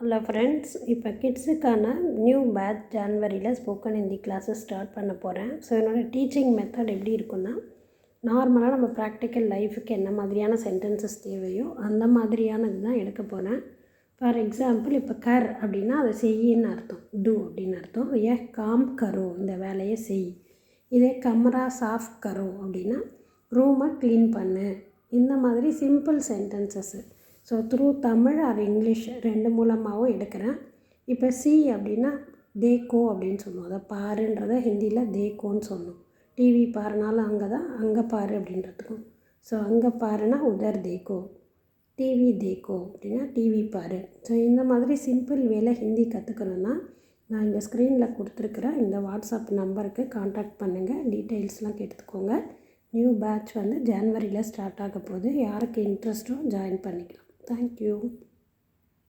Hello friends இப்போ கிட்ஸுக்கான new batch ஜான்வரியில் ஸ்போக்கன் ஹிந்தி கிளாஸஸ் ஸ்டார்ட் பண்ண போகிறேன் ஸோ என்னோடய டீச்சிங் மெத்தட் எப்படி இருக்குன்னா நார்மலாக நம்ம ப்ராக்டிக்கல் லைஃபுக்கு என்ன மாதிரியான சென்டென்சஸ் தேவையோ அந்த மாதிரியானது தான் எடுக்க போகிறேன் ஃபார் எக்ஸாம்பிள் இப்போ கர் அப்படின்னா அதை செய்யின்னு அர்த்தம். டூ அப்படின்னு அர்த்தம். ஏ காம் கரோ இந்த வேலையை செய். இதே கமரா சாஃப் கரோ அப்படின்னா ரூமை க்ளீன் பண்ணு. இந்த மாதிரி simple sentences so through Tamil or English ரெண்டு மூலமாகவும் எடுக்கிறேன். இப்போ சி அப்படின்னா தேக்கோ அப்படின்னு சொல்லுவோம். அதை பாருன்றதை ஹிந்தியில் தேக்கோன்னு சொல்லணும் டிவி பாருனாலும் அங்கே தான் அங்கே பாரு அப்படின்றதுக்கும் ஸோ அங்கே பாருனா உதர் தேக்கோ டிவி தேக்கோ அப்படின்னா டிவி பாரு. ஸோ இந்த மாதிரி சிம்பிள் வேலை ஹிந்தி கற்றுக்கணுன்னா நான் இந்த ஸ்க்ரீனில் கொடுத்துருக்குற இந்த வாட்ஸ்அப் நம்பருக்கு காண்டாக்ட் பண்ணுங்கள் டீட்டெயில்ஸ்லாம் கேட்டுக்கோங்க. நியூ பேட்ச் வந்து ஜான்வரியில் ஸ்டார்ட் ஆக போகுது. யாருக்கு இன்ட்ரெஸ்ட்டோ ஜாயின் பண்ணிக்கலாம். Thank you.